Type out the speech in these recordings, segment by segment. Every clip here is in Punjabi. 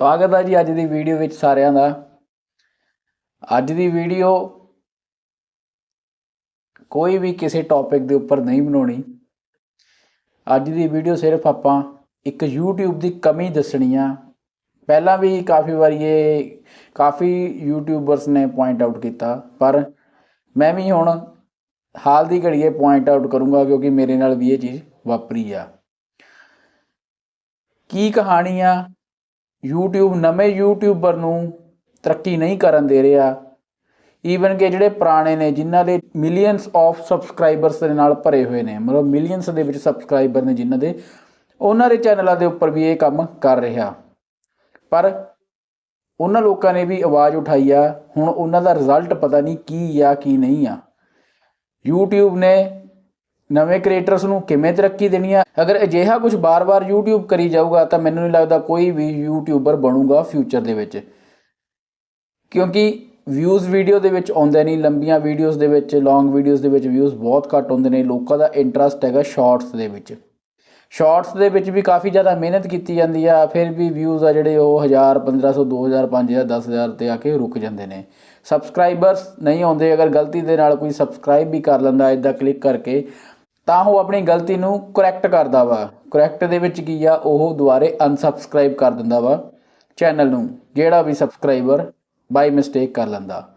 ਸਵਾਗਤ ਹੈ ਜੀ ਅੱਜ ਦੀ ਵੀਡੀਓ ਵਿੱਚ ਸਾਰਿਆਂ ਦਾ। ਅੱਜ ਦੀ ਵੀਡੀਓ ਕੋਈ ਵੀ ਕਿਸੇ ਟੌਪਿਕ ਦੇ ਉੱਪਰ ਨਹੀਂ ਬਣਾਉਣੀ। ਅੱਜ ਦੀ ਵੀਡੀਓ ਸਿਰਫ ਆਪਾਂ ਇੱਕ YouTube ਦੀ ਕਮੀ ਦੱਸਣੀ ਆ। ਪਹਿਲਾਂ ਵੀ ਕਾਫੀ ਵਾਰੀ ਇਹ ਕਾਫੀ ਯੂਟਿਊਬਰਸ ਨੇ ਪੁਆਇੰਟ ਆਊਟ ਕੀਤਾ, ਪਰ ਮੈਂ ਵੀ ਹੁਣ ਹਾਲ ਦੀ ਘੜੀ ਇਹ ਪੁਆਇੰਟ ਆਊਟ ਕਰੂੰਗਾ ਕਿਉਂਕਿ ਮੇਰੇ ਨਾਲ ਵੀ ਇਹ ਚੀਜ਼ ਵਾਪਰੀ ਆ। ਕੀ ਕਹਾਣੀ ਆ? YouTube ਨਵੇਂ ਯੂਟਿਊਬਰ ਨੂੰ ਤਰੱਕੀ ਨਹੀਂ ਕਰਨ ਦੇ ਰਿਹਾ। ਈਵਨ ਕਿ ਜਿਹੜੇ ਪੁਰਾਣੇ ਨੇ, ਜਿਨ੍ਹਾਂ ਦੇ ਮਿਲੀਅਨਸ ਆਫ ਸਬਸਕ੍ਰਾਈਬਰਸ ਦੇ ਨਾਲ ਭਰੇ ਹੋਏ ਨੇ, ਮਤਲਬ ਮਿਲੀਅਨਸ ਦੇ ਵਿੱਚ ਸਬਸਕ੍ਰਾਈਬਰ ਨੇ ਜਿਨ੍ਹਾਂ ਦੇ, ਉਹਨਾਂ ਦੇ ਚੈਨਲਾਂ ਦੇ ਉੱਪਰ ਵੀ ਇਹ ਕੰਮ ਕਰ ਰਿਹਾ। ਪਰ ਉਹਨਾਂ ਲੋਕਾਂ ਨੇ ਵੀ ਆਵਾਜ਼ ਉਠਾਈ ਆ, ਹੁਣ ਉਹਨਾਂ ਦਾ ਰਿਜ਼ਲਟ ਪਤਾ ਨਹੀਂ ਕੀ ਆ, ਕੀ ਨਹੀਂ ਆ। YouTube ਨੇ ਨਵੇਂ ਕ੍ਰੀਏਟਰਸ ਨੂੰ ਕਿਵੇਂ ਤਰੱਕੀ ਦੇਣੀ ਆ? ਅਗਰ ਅਜਿਹਾ ਕੁਝ ਬਾਰ-ਬਾਰ YouTube ਕਰੀ ਜਾਊਗਾ, ਤਾਂ ਮੈਨੂੰ ਨਹੀਂ ਲੱਗਦਾ ਕੋਈ ਵੀ YouTuber ਬਣੂਗਾ ਫਿਊਚਰ ਦੇ ਵਿੱਚ। ਕਿਉਂਕਿ ਵਿਊਜ਼ ਵੀਡੀਓ ਦੇ ਵਿੱਚ ਆਉਂਦੇ ਨਹੀਂ, ਲੰਬੀਆਂ ਵੀਡੀਓਜ਼ ਦੇ ਵਿੱਚ ਲੌਂਗ ਵੀਡੀਓਜ਼ ਦੇ ਵਿੱਚ ਵਿਊਜ਼ ਬਹੁਤ ਘੱਟ ਆਉਂਦੇ ਨੇ, ਲੋਕਾਂ ਦਾ ਇੰਟਰਸਟ ਹੈਗਾ ਸ਼ਾਰਟਸ ਦੇ ਵਿੱਚ। ਸ਼ਾਰਟਸ ਦੇ ਵਿੱਚ ਵੀ ਕਾਫੀ ਜ਼ਿਆਦਾ ਮਿਹਨਤ ਕੀਤੀ ਜਾਂਦੀ ਆ, ਫਿਰ ਵੀ ਵਿਊਜ਼ ਆ ਜਿਹੜੇ ਉਹ 1000 1500 2000 5000 10000 ਤੇ ਆ ਕੇ ਰੁਕ ਜਾਂਦੇ ਨੇ। ਸਬਸਕ੍ਰਾਈਬਰਸ ਨਹੀਂ ਆਉਂਦੇ, ਅਗਰ ਗਲਤੀ ਦੇ ਨਾਲ ਕੋਈ ਸਬਸਕ੍ਰਾਈਬ ਵੀ ਕਰ ਲੈਂਦਾ ਇਦਾਂ ਕਲਿੱਕ ਕਰਕੇ ਤਾਂ ਉਹ ਆਪਣੀ ਗਲਤੀ ਨੂੰ ਕਰੈਕਟ ਕਰਦਾ ਵਾ। ਕਰੈਕਟ ਦੇ ਵਿੱਚ ਕੀ ਆ? ਉਹ ਦੁਬਾਰੇ ਅਨਸਬਸਕ੍ਰਾਈਬ ਕਰ ਦਿੰਦਾ ਵਾ ਚੈਨਲ ਨੂੰ, ਜਿਹੜਾ ਵੀ ਸਬਸਕ੍ਰਾਈਬਰ ਬਾਈ ਮਿਸਟੇਕ ਕਰ ਲੈਂਦਾ।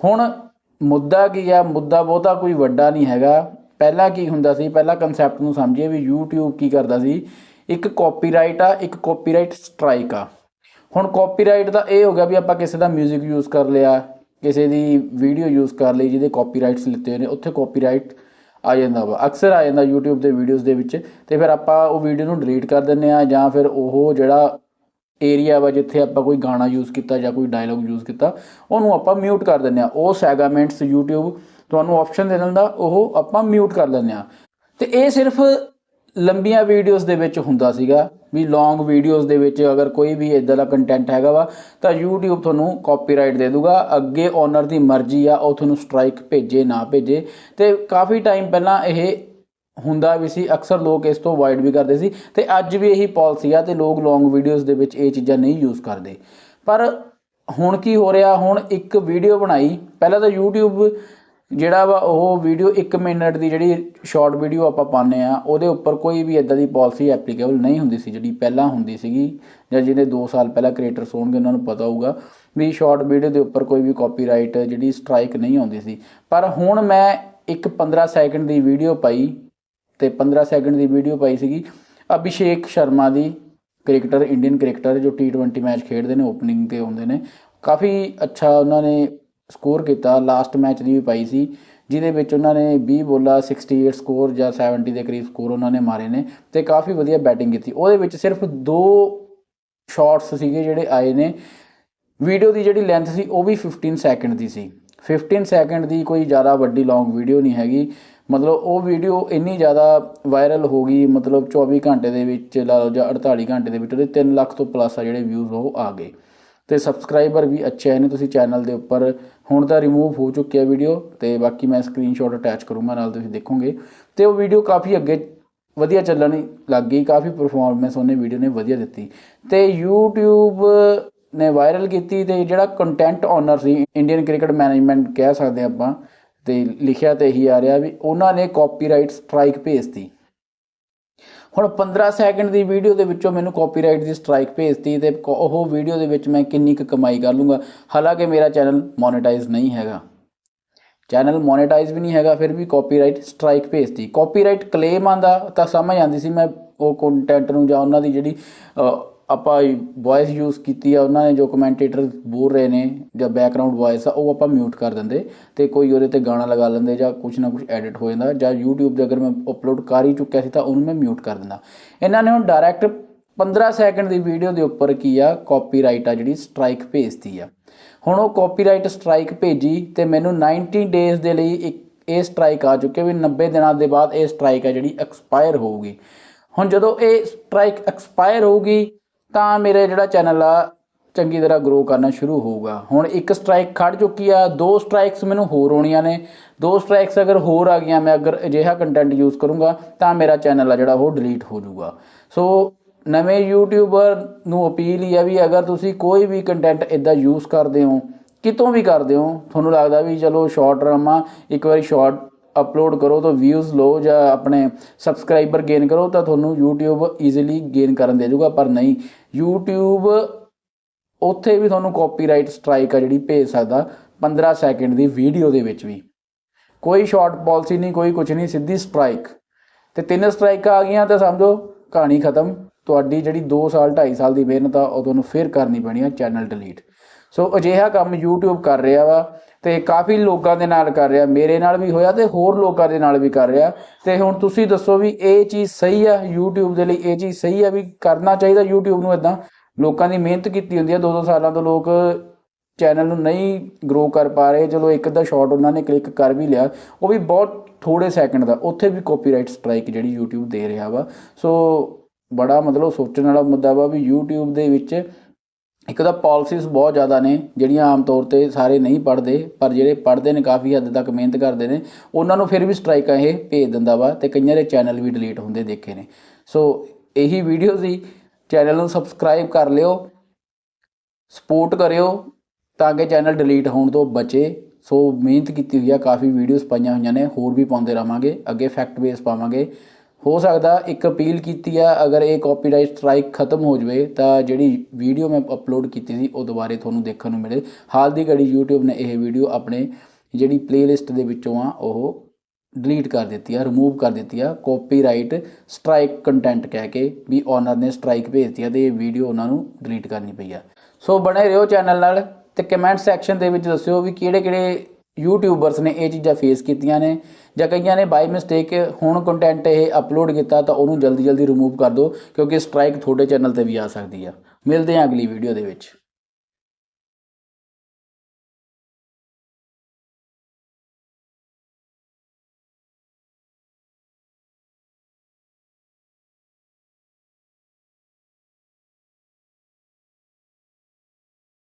ਹੁਣ ਮੁੱਦਾ ਕੀ ਆ? ਮੁੱਦਾ ਬਹੁਤਾ ਕੋਈ ਵੱਡਾ ਨਹੀਂ ਹੈਗਾ। ਪਹਿਲਾਂ ਕੀ ਹੁੰਦਾ ਸੀ? ਪਹਿਲਾਂ ਕਨਸੈਪਟ ਨੂੰ ਸਮਝੀਏ ਵੀ YouTube ਕੀ ਕਰਦਾ ਸੀ? ਇੱਕ ਕਾਪੀਰਾਈਟ ਆ, ਇੱਕ ਕਾਪੀਰਾਈਟ ਸਟ੍ਰਾਈਕ ਆ। ਹੁਣ ਕਾਪੀਰਾਈਟ ਦਾ ਇਹ ਹੋ ਗਿਆ ਵੀ ਆਪਾਂ ਕਿਸੇ ਦਾ 뮤직 ਯੂਜ਼ ਕਰ ਲਿਆ, ਕਿਸੇ ਦੀ ਵੀਡੀਓ ਯੂਜ਼ ਕਰ ਲਈ ਜਿਹਦੇ ਕਾਪੀਰਾਈਟਸ ਲਿੱਤੇ ਹੋਏ ਨੇ, ਉੱਥੇ ਕਾਪੀਰਾਈਟ ਆ ਜਾਂਦਾ ਵਾ। ਅਕਸਰ ਆ ਜਾਂਦਾ YouTube ਦੇ ਵੀਡੀਓਜ਼ ਦੇ ਵਿੱਚ ਤੇ ਫਿਰ ਆਪਾਂ ਉਹ ਵੀਡੀਓ ਨੂੰ ਡਿਲੀਟ ਕਰ ਦਿੰਨੇ ਆ ਜਾਂ ਫਿਰ ਉਹ ਜਿਹੜਾ ਏਰੀਆ ਵਾ ਜਿੱਥੇ ਆਪਾਂ ਕੋਈ ਗਾਣਾ ਯੂਜ਼ ਕੀਤਾ ਜਾਂ ਕੋਈ ਡਾਇਲੌਗ ਯੂਜ਼ ਕੀਤਾ, ਉਹਨੂੰ ਆਪਾਂ ਮਿਊਟ ਕਰ ਦਿੰਨੇ ਆ ਉਹ ਸੈਗਮੈਂਟਸ YouTube ਤੁਹਾਨੂੰ ਆਪਸ਼ਨ ਦੇ ਦਿੰਦਾ, ਉਹ ਆਪਾਂ ਮਿਊਟ ਕਰ ਲੈਂਦੇ ਆ ਤੇ ਇਹ ਸਿਰਫ ਲੰਬੀਆਂ ਵੀਡੀਓਜ਼ ਦੇ ਵਿੱਚ ਹੁੰਦਾ ਸੀਗਾ। ਵੀ ਲੌਂਗ ਵੀਡੀਓਜ਼ ਦੇ ਵਿੱਚ ਅਗਰ ਕੋਈ ਵੀ ਇਦਾਂ ਦਾ ਕੰਟੈਂਟ ਹੈਗਾ ਵਾ, ਤਾਂ YouTube ਤੁਹਾਨੂੰ ਕਾਪੀਰਾਈਟ ਦੇ ਦੂਗਾ। ਅੱਗੇ ਓਨਰ ਦੀ ਮਰਜ਼ੀ ਆ, ਉਹ ਤੁਹਾਨੂੰ ਸਟ੍ਰਾਈਕ ਭੇਜੇ, ਨਾ ਭੇਜੇ। ਤੇ ਕਾਫੀ ਟਾਈਮ ਪਹਿਲਾਂ ਇਹ ਹੁੰਦਾ ਵੀ ਸੀ, ਅਕਸਰ ਲੋਕ ਇਸ ਤੋਂ ਅਵਾਇਡ ਵੀ ਕਰਦੇ ਸੀ ਤੇ ਅੱਜ ਵੀ ਇਹੀ ਪਾਲਿਸੀ ਆ ਤੇ ਲੋਕ ਲੌਂਗ ਵੀਡੀਓਜ਼ ਦੇ ਵਿੱਚ ਇਹ ਚੀਜ਼ਾਂ ਨਹੀਂ ਯੂਜ਼ ਕਰਦੇ। ਪਰ ਹੁਣ ਕੀ ਹੋ ਰਿਹਾ? ਹੁਣ ਇੱਕ ਵੀਡੀਓ ਬਣਾਈ। ਪਹਿਲਾਂ ਤਾਂ YouTube ਜਿਹੜਾ ਵਾ ਉਹ ਵੀਡੀਓ 1 ਮਿੰਟ ਦੀ ਜਿਹੜੀ ਸ਼ਾਰਟ ਵੀਡੀਓ ਆਪਾਂ ਪਾਉਂਦੇ ਆ ਉਹਦੇ ਉੱਪਰ ਕੋਈ ਵੀ ਇਦਾਂ ਦੀ ਪਾਲਿਸੀ ਐਪਲੀਕੇਬਲ ਨਹੀਂ ਹੁੰਦੀ ਸੀ, ਜਿਹੜੀ ਪਹਿਲਾਂ ਹੁੰਦੀ ਸੀਗੀ, ਜਾਂ ਜਿਹਦੇ 2 ਸਾਲ ਪਹਿਲਾਂ ਕ੍ਰੀਏਟਰਸ ਹੋਣਗੇ, ਉਹਨਾਂ ਨੂੰ ਪਤਾ ਹੋਊਗਾ ਵੀ ਸ਼ਾਰਟ ਵੀਡੀਓ ਦੇ ਉੱਪਰ ਕੋਈ ਵੀ ਕਾਪੀਰਾਈਟ ਜਿਹੜੀ ਸਟ੍ਰਾਈਕ ਨਹੀਂ ਆਉਂਦੀ ਸੀ। ਪਰ ਹੁਣ ਮੈਂ ਇੱਕ 15 ਸੈਕਿੰਡ ਦੀ ਵੀਡੀਓ ਪਾਈ ਤੇ 15 ਸੈਕਿੰਡ ਦੀ ਵੀਡੀਓ ਪਾਈ ਸੀਗੀ, ਅਭਿਸ਼ੇਕ ਸ਼ਰਮਾ ਦੀ ਕ੍ਰਿਕਟਰ ਇੰਡੀਅਨ ਕ੍ਰਿਕਟਰ ਜੋ T20 ਮੈਚ ਖੇਡਦੇ ਨੇ ਓਪਨਿੰਗ ਤੇ ਆਉਂਦੇ ਨੇ, ਕਾਫੀ ਅੱਛਾ ਉਹਨਾਂ ਨੇ ਸਕੋਰ ਕੀਤਾ ਲਾਸਟ ਮੈਚ ਦੀ ਵੀ ਪਾਈ ਸੀ, ਜਿਹਦੇ ਵਿੱਚ ਉਹਨਾਂ ਨੇ 20 ਬੋਲਾ 68 ਸਕੋਰ ਜਾਂ 70 ਦੇ ਕਰੀਬ ਸਕੋਰ ਉਹਨਾਂ ਨੇ ਮਾਰੇ ਨੇ ਤੇ ਕਾਫੀ ਵਧੀਆ ਬੈਟਿੰਗ ਕੀਤੀ। ਉਹਦੇ ਵਿੱਚ ਸਿਰਫ ਦੋ ਸ਼ਾਟਸ ਸੀਗੇ ਜਿਹੜੇ ਆਏ ਨੇ। ਵੀਡੀਓ ਦੀ ਜਿਹੜੀ ਲੈਂਥ ਸੀ, ਉਹ ਵੀ 15 ਸੈਕਿੰਡ ਦੀ ਸੀ। 15 ਸੈਕਿੰਡ ਦੀ ਕੋਈ ਜ਼ਿਆਦਾ ਵੱਡੀ ਲੌਂਗ ਵੀਡੀਓ ਨਹੀਂ ਹੈਗੀ। ਮਤਲਬ ਉਹ ਵੀਡੀਓ ਇੰਨੀ ਜ਼ਿਆਦਾ ਵਾਇਰਲ ਹੋ ਗਈ, ਮਤਲਬ 24 ਘੰਟੇ ਦੇ ਵਿੱਚ ਲਾ ਲਓ ਜਾਂ 48 ਘੰਟੇ ਦੇ ਵਿੱਚ, ਉਹਦੇ 3 ਲੱਖ ਤੋਂ ਪਲੱਸ ਆ ਜਿਹੜੇ ਵਿਊਜ਼ ਉਹ ਆ ਗਏ। ਤੇ ਸਬਸਕ੍ਰਾਈਬਰ ਵੀ ਅੱਛੇ ਆਏ ਨੇ ਤੁਸੀਂ ਚੈਨਲ ਦੇ ਉੱਪਰ। ਹੁਣ ਤਾਂ ਰਿਮੂਵ ਹੋ ਚੁੱਕਿਆ ਵੀਡੀਓ ਤੇ ਬਾਕੀ ਮੈਂ ਸਕਰੀਨਸ਼ਾਟ ਅਟੈਚ ਕਰੂੰਗਾ, ਨਾਲ ਤੁਸੀਂ ਦੇਖੋਗੇ। ਤੇ ਉਹ ਵੀਡੀਓ ਕਾਫੀ ਅੱਗੇ ਵਧੀਆ ਚੱਲਣ ਲੱਗ ਗਈ, ਕਾਫੀ ਪਰਫਾਰਮੈਂਸ ਉਹਨੇ ਵੀਡੀਓ ਨੇ ਵਧੀਆ ਦਿੱਤੀ। ਤੇ YouTube ਨੇ ਵਾਇਰਲ ਕੀਤੀ ਤੇ ਜਿਹੜਾ ਕੰਟੈਂਟ ਓਨਰ ਸੀ ਇੰਡੀਅਨ ਕ੍ਰਿਕਟ ਮੈਨੇਜਮੈਂਟ ਕਹਿ ਸਕਦੇ ਆਪਾਂ, ਤੇ ਲਿਖਿਆ ਤੇ ਇਹੀ ਆ ਰਿਹਾ ਵੀ ਉਹਨਾਂ ਨੇ ਕਾਪੀਰਾਈਟ ਸਟ੍ਰਾਈਕ ਭੇਜਤੀ। ਹੁਣ 15 ਸੈਕਿੰਡ ਦੀ ਵੀਡੀਓ ਦੇ ਵਿੱਚੋਂ ਮੈਨੂੰ ਕਾਪੀਰਾਈਟ ਦੀ ਸਟ੍ਰਾਈਕ ਭੇਜਤੀ ਤੇ ਉਹ ਵੀਡੀਓ ਦੇ ਵਿੱਚ ਮੈਂ ਕਿੰਨੀ ਕੁ ਕਮਾਈ ਕਰ ਲੂੰਗਾ। ਹਾਲਾਂਕਿ ਮੇਰਾ ਚੈਨਲ ਮੋਨੇਟਾਈਜ਼ ਨਹੀਂ ਹੈਗਾ। ਚੈਨਲ ਮੋਨੇਟਾਈਜ਼ ਵੀ ਨਹੀਂ ਹੈਗਾ, ਫਿਰ ਵੀ ਕਾਪੀਰਾਈਟ ਸਟ੍ਰਾਈਕ ਭੇਜਤੀ। ਕਾਪੀਰਾਈਟ ਕਲੇਮ ਆਂਦਾ ਤਾਂ ਸਮਝ ਆਂਦੀ ਸੀ ਮੈਂ ਉਹ ਕੰਟੈਂਟ ਨੂੰ ਜਾਂ ਉਹਨਾਂ ਦੀ ਜਿਹੜੀ ਆਪਾਂ ਵੌਇਸ ਯੂਜ਼ ਕੀਤੀ ਆ, ਉਹਨਾਂ ਨੇ ਜੋ ਕਮੈਂਟੇਟਰ ਬੋਲ ਰਹੇ ਨੇ ਜਾਂ ਬੈਕਗ੍ਰਾਉਂਡ ਵੌਇਸ ਆ, ਉਹ ਆਪਾਂ ਮਿਊਟ ਕਰ ਦਿੰਦੇ ਤੇ ਕੋਈ ਉਹਦੇ ਤੇ ਗਾਣਾ ਲਗਾ ਲੈਂਦੇ ਜਾਂ ਕੁਝ ਨਾ ਕੁਝ ਐਡਿਟ ਹੋ ਜਾਂਦਾ ਜਾਂ YouTube ਤੇ ਅਗਰ ਮੈਂ ਅਪਲੋਡ ਕਰ ਹੀ ਚੁੱਕਿਆ ਸੀ ਤਾਂ ਉਹਨੂੰ ਮੈਂ ਮਿਊਟ ਕਰ ਦਿੰਦਾ। ਇਹਨਾਂ ਨੇ ਹੁਣ ਡਾਇਰੈਕਟ 15 ਸੈਕਿੰਡ ਦੀ ਵੀਡੀਓ ਦੇ ਉੱਪਰ ਕੀ ਆ ਕਾਪੀਰਾਈਟ ਆ ਜਿਹੜੀ ਸਟ੍ਰਾਈਕ ਭੇਜਤੀ ਆ। ਹੁਣ ਉਹ ਕਾਪੀਰਾਈਟ ਸਟ੍ਰਾਈਕ ਭੇਜੀ ਤੇ ਮੈਨੂੰ 90 ਡੇਜ਼ ਦੇ ਲਈ ਇੱਕ ਇਹ ਸਟ੍ਰਾਈਕ ਆ ਚੁੱਕੀ ਵੀ 90 ਦਿਨਾਂ ਦੇ ਬਾਅਦ ਇਹ ਸਟ੍ਰਾਈਕ ਆ ਜਿਹੜੀ ਐਕਸਪਾਇਰ ਹੋਊਗੀ। ਹੁਣ ਜਦੋਂ ਇਹ ਸਟ੍ਰਾਈਕ ਐਕਸਪਾਇਰ ਹੋਊਗੀ ਤਾਂ ਮੇਰਾ ਜਿਹੜਾ ਚੈਨਲ ਆ, ਚੰਗੀ ਤਰ੍ਹਾਂ ਗਰੋ ਕਰਨਾ ਸ਼ੁਰੂ ਹੋਊਗਾ। ਹੁਣ ਇੱਕ ਸਟ੍ਰਾਈਕ ਖੜ ਚੁੱਕੀ ਆ, ਦੋ ਸਟ੍ਰਾਈਕਸ ਮੈਨੂੰ ਹੋਰ ਆਉਣੀਆਂ ਨੇ। ਦੋ ਸਟ੍ਰਾਈਕਸ ਅਗਰ ਹੋਰ ਆ ਗਈਆਂ, ਮੈਂ ਅਗਰ ਅਜਿਹਾ ਕੰਟੈਂਟ ਯੂਜ਼ ਕਰੂੰਗਾ, ਤਾਂ ਮੇਰਾ ਚੈਨਲ ਆ ਜਿਹੜਾ, ਉਹ ਡਿਲੀਟ ਹੋ ਜਾਊਗਾ। ਸੋ ਨਵੇਂ ਯੂਟਿਊਬਰ ਨੂੰ ਅਪੀਲ ਹੀ ਆ ਵੀ ਅਗਰ ਤੁਸੀਂ ਕੋਈ ਵੀ ਕੰਟੈਂਟ ਇਦਾਂ ਯੂਜ਼ ਕਰਦੇ ਹੋ, ਕਿਤੋਂ ਵੀ ਕਰਦੇ ਹੋ, ਤੁਹਾਨੂੰ ਲੱਗਦਾ ਵੀ ਚਲੋ ਸ਼ਾਰਟ ਡਰਾਮਾ ਇੱਕ ਵਾਰੀ ਸ਼ਾਰਟ ਅਪਲੋਡ ਕਰੋ ਤਾਂ ਵਿਊਜ਼ ਲਓ ਜਾਂ ਆਪਣੇ ਸਬਸਕ੍ਰਾਈਬਰ ਗੇਨ ਕਰੋ ਤਾਂ ਤੁਹਾਨੂੰ YouTube ਈਜ਼ੀਲੀ ਗੇਨ ਕਰਨ ਦੇ ਦੂਗਾ ਪਰ ਨਹੀਂ। YouTube ਉੱਥੇ ਵੀ ਤੁਹਾਨੂੰ ਕਾਪੀਰਾਈਟ ਸਟ੍ਰਾਈਕ ਆ ਜਿਹੜੀ ਭੇਜ ਸਕਦਾ 15 ਸੈਕਿੰਡ ਦੀ ਵੀਡੀਓ ਦੇ ਵਿੱਚ ਵੀ। ਕੋਈ ਸ਼ਾਰਟ ਪਾਲਿਸੀ ਨਹੀਂ, ਕੋਈ ਕੁਝ ਨਹੀਂ, ਸਿੱਧੀ ਸਟ੍ਰਾਈਕ ਤੇ ਤਿੰਨ ਸਟ੍ਰਾਈਕ ਆ ਗਈਆਂ ਤਾਂ ਸਮਝੋ ਕਹਾਣੀ ਖਤਮ। ਤੁਹਾਡੀ ਜਿਹੜੀ 2 ਸਾਲ 2.5 ਸਾਲ ਦੀ ਮਿਹਨਤ ਆ, ਉਹ ਤੁਹਾਨੂੰ ਫਿਰ ਕਰਨੀ ਪੈਣੀ ਆ ਚੈਨਲ ਡਿਲੀਟ ਸੋ ਅਜਿਹਾ ਕੰਮ YouTube ਕਰ ਰਿਹਾ ਵਾ। ਤੇ ਕਾਫੀ ਲੋਕਾਂ ਦੇ ਨਾਲ ਕਰ ਰਿਹਾ, ਮੇਰੇ ਨਾਲ ਵੀ ਹੋਇਆ ਤੇ ਹੋਰ ਲੋਕਾਂ ਦੇ ਨਾਲ ਵੀ ਕਰ ਰਿਹਾ। ਤੇ ਹੁਣ ਤੁਸੀਂ ਦੱਸੋ ਵੀ ਇਹ ਚੀਜ਼ ਸਹੀ ਆ, YouTube ਦੇ ਲਈ ਇਹ ਚੀਜ਼ ਸਹੀ ਆ ਵੀ ਕਰਨਾ ਚਾਹੀਦਾ YouTube ਨੂੰ ਇਦਾਂ ਲੋਕਾਂ ਦੀ ਮਿਹਨਤ ਕੀਤੀ ਹੁੰਦੀ ਆ ਦੋ ਦੋ ਸਾਲਾਂ ਤੋਂ ਲੋਕ ਚੈਨਲ ਨੂੰ ਨਹੀਂ ਗਰੋ ਕਰ ਪਾ ਰਹੇ, ਚਲੋ ਇੱਕ ਅੱਧਾ ਸ਼ਾਟ ਉਹਨਾਂ ਨੇ ਕਲਿੱਕ ਕਰ ਵੀ ਲਿਆ, ਉਹ ਵੀ ਬਹੁਤ ਥੋੜੇ ਸੈਕਿੰਡ ਦਾ, ਉੱਥੇ ਵੀ ਕਾਪੀਰਾਈਟ ਸਟ੍ਰਾਈਕ ਜਿਹੜੀ YouTube ਦੇ ਰਿਹਾ ਵਾ। ਸੋ ਬੜਾ ਮਤਲਬ ਸੋਚਣ ਵਾਲਾ ਮੁੱਦਾ ਵਾ ਵੀ YouTube ਦੇ ਵਿੱਚ ਇੱਕ ਤਾਂ ਪਾਲਿਸੀਜ਼ ਬਹੁਤ ਜ਼ਿਆਦਾ ਨੇ, ਜਿਹੜੀਆਂ ਆਮ ਤੌਰ ਤੇ ਸਾਰੇ ਨਹੀਂ ਪੜ੍ਹਦੇ, ਪਰ ਜਿਹੜੇ ਪੜ੍ਹਦੇ ਨੇ ਕਾਫੀ ਹੱਦ ਤੱਕ ਮਿਹਨਤ ਕਰਦੇ ਨੇ, ਉਹਨਾਂ ਨੂੰ ਫਿਰ ਵੀ ਸਟ੍ਰਾਈਕਾਂ ਇਹ ਭੇਜ ਦਿੰਦਾ ਵਾ ਤੇ ਕਈਆਂ ਦੇ ਚੈਨਲ ਵੀ ਡਿਲੀਟ ਹੁੰਦੇ ਦੇਖੇ ਨੇ। ਸੋ ਇਹੀ ਵੀਡੀਓ ਸੀ। ਚੈਨਲ ਨੂੰ ਸਬਸਕ੍ਰਾਈਬ ਕਰ ਲਿਓ ਸਪੋਰਟ ਕਰਿਓ, ਤਾਂ ਕਿ ਚੈਨਲ ਡਿਲੀਟ ਹੋਣ ਤੋਂ ਬਚੇ। ਸੋ ਮਿਹਨਤ ਕੀਤੀ ਹੋਈ ਆ, ਕਾਫੀ ਵੀਡੀਓਜ਼ ਪਾਈਆਂ ਹੋਈਆਂ ਨੇ, ਹੋਰ ਵੀ ਪਾਉਂਦੇ ਰਵਾਂਗੇ ਅੱਗੇ ਫੈਕਟ ਬੇਸ ਪਾਵਾਂਗੇ। ਹੋ ਸਕਦਾ ਇੱਕ ਅਪੀਲ ਕੀਤੀ ਆ, ਅਗਰ ਇਹ ਕਾਪੀਰਾਈਟ ਸਟ੍ਰਾਈਕ ਖਤਮ ਹੋ ਜਵੇ, ਤਾਂ ਜਿਹੜੀ ਵੀਡੀਓ ਮੈਂ ਅਪਲੋਡ ਕੀਤੀ ਸੀ, ਉਹ ਦੁਬਾਰੇ ਤੁਹਾਨੂੰ ਦੇਖਣ ਨੂੰ ਮਿਲੇ। ਹਾਲ ਦੀ ਘੜੀ YouTube ਨੇ ਇਹ ਵੀਡੀਓ ਆਪਣੇ ਜਿਹੜੀ ਪਲੇਲਿਸਟ ਦੇ ਵਿੱਚੋਂ ਆ, ਉਹ ਡਿਲੀਟ ਕਰ ਦਿੱਤੀ ਆ ਰਿਮੂਵ ਕਰ ਦਿੱਤੀ ਆ। ਕਾਪੀਰਾਈਟ ਸਟ੍ਰਾਈਕ ਕੰਟੈਂਟ ਕਹਿ ਕੇ ਵੀ ਓਨਰ ਨੇ ਸਟ੍ਰਾਈਕ ਭੇਜਤੀ ਆ ਤੇ ਇਹ ਵੀਡੀਓ ਉਹਨਾਂ ਨੂੰ ਡਿਲੀਟ ਕਰਨੀ ਪਈ ਆ। ਸੋ ਬਣੇ ਰਹੋ ਚੈਨਲ ਨਾਲ ਤੇ ਕਮੈਂਟ ਸੈਕਸ਼ਨ ਦੇ ਵਿੱਚ ਦੱਸਿਓ ਵੀ ਕਿਹੜੇ ਕਿਹੜੇ ਯੂਟਿਊਬਰਸ ਨੇ ਇਹ ਚੀਜ਼ਾਂ ਫੇਸ ਕੀਤੀਆਂ ਨੇ। ਜਾਂ ਕਈਆਂ ਨੇ ਬਾਈ ਮਿਸਟੇਕ ਹੁਣ ਕੰਟੈਂਟ ਇਹ ਅਪਲੋਡ ਕੀਤਾ ਤਾਂ ਉਹਨੂੰ ਜਲਦੀ ਜਲਦੀ ਰਿਮੂਵ ਕਰ ਦਿਓ, ਕਿਉਂਕਿ ਸਟ੍ਰਾਈਕ ਤੁਹਾਡੇ ਚੈਨਲ ਤੇ ਵੀ ਆ ਸਕਦੀ ਆ। ਮਿਲਦੇ ਹਾਂ ਅਗਲੀ ਵੀਡੀਓ ਦੇ ਵਿੱਚ।